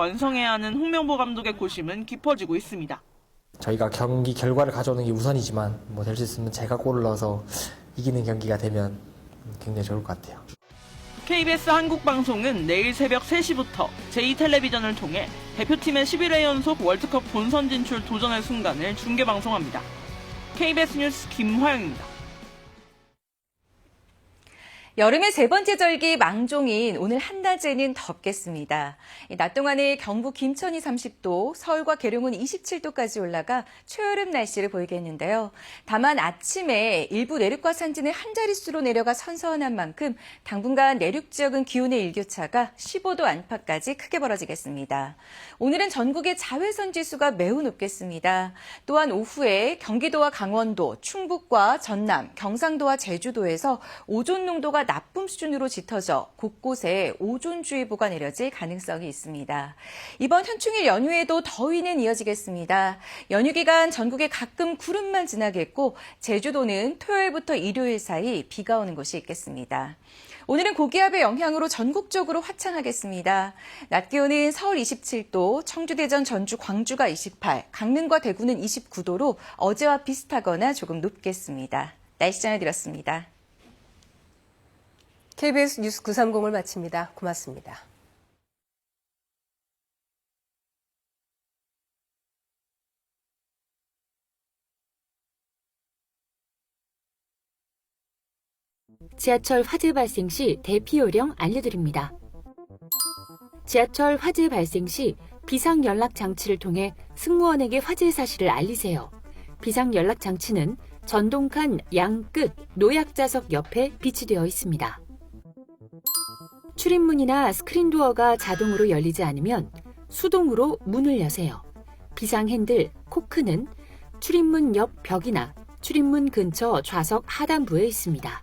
완성해야 하는 홍명보 감독의 고심은 깊어지고 있습니다. 저희가 경기 결과를 가져오는 게 우선이지만 뭐 될 수 있으면 제가 골을 넣어서 이기는 경기가 되면 굉장히 좋을 것 같아요. KBS 한국방송은 내일 새벽 3시부터 제2텔레비전을 통해 대표팀의 11회 연속 월드컵 본선 진출 도전의 순간을 중계방송합니다. KBS 뉴스 김화영입니다. 여름의 세 번째 절기 망종인 오늘 한 달째는 덥겠습니다. 이낮 동안에 경북 김천이 30도, 서울과 계룡은 27도까지 올라가 초여름 날씨를 보이겠는데요. 다만 아침에 일부 내륙과 산지는 한 자릿수로 내려가 선선한 만큼 당분간 내륙 지역은 기온의 일교차가 15도 안팎까지 크게 벌어지겠습니다. 오늘은 전국의 자외선 지수가 매우 높겠습니다. 또한 오후에 경기도와 강원도, 충북과 전남, 경상도와 제주도에서 오존 농도가 나쁨 수준으로 짙어져 곳곳에 오존주의보가 내려질 가능성이 있습니다. 이번 현충일 연휴에도 더위는 이어지겠습니다. 연휴 기간 전국에 가끔 구름만 지나겠고 제주도는 토요일부터 일요일 사이 비가 오는 곳이 있겠습니다. 오늘은 고기압의 영향으로 전국적으로 화창하겠습니다. 낮 기온은 서울 27도, 청주, 대전, 전주, 광주가 28, 강릉과 대구는 29도로 어제와 비슷하거나 조금 높겠습니다. 날씨 전해드렸습니다. KBS 뉴스 930을 마칩니다. 고맙습니다. 지하철 화재 발생 시 대피 요령 알려드립니다. 지하철 화재 발생 시 비상 연락 장치를 통해 승무원에게 화재 사실을 알리세요. 비상 연락 장치는 전동칸 양 끝 노약자석 옆에 비치되어 있습니다. 출입문이나 스크린 도어가 자동으로 열리지 않으면 수동으로 문을 여세요. 비상 핸들 코크는 출입문 옆 벽이나 출입문 근처 좌석 하단부에 있습니다.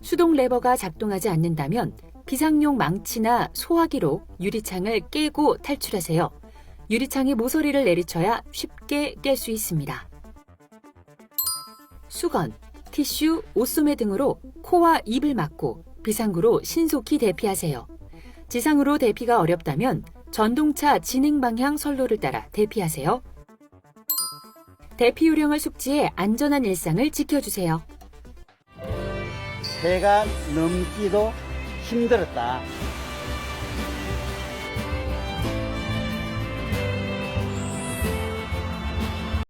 수동 레버가 작동하지 않는다면 비상용 망치나 소화기로 유리창을 깨고 탈출하세요. 유리창에 모서리를 내리쳐야 쉽게 깰 수 있습니다. 수건, 티슈, 옷소매 등으로 코와 입을 막고 비상구로 신속히 대피하세요. 지상으로 대피가 어렵다면 전동차 진행 방향 선로를 따라 대피하세요. 대피 요령을 숙지해 안전한 일상을 지켜주세요. 해가 넘기도 힘들었다.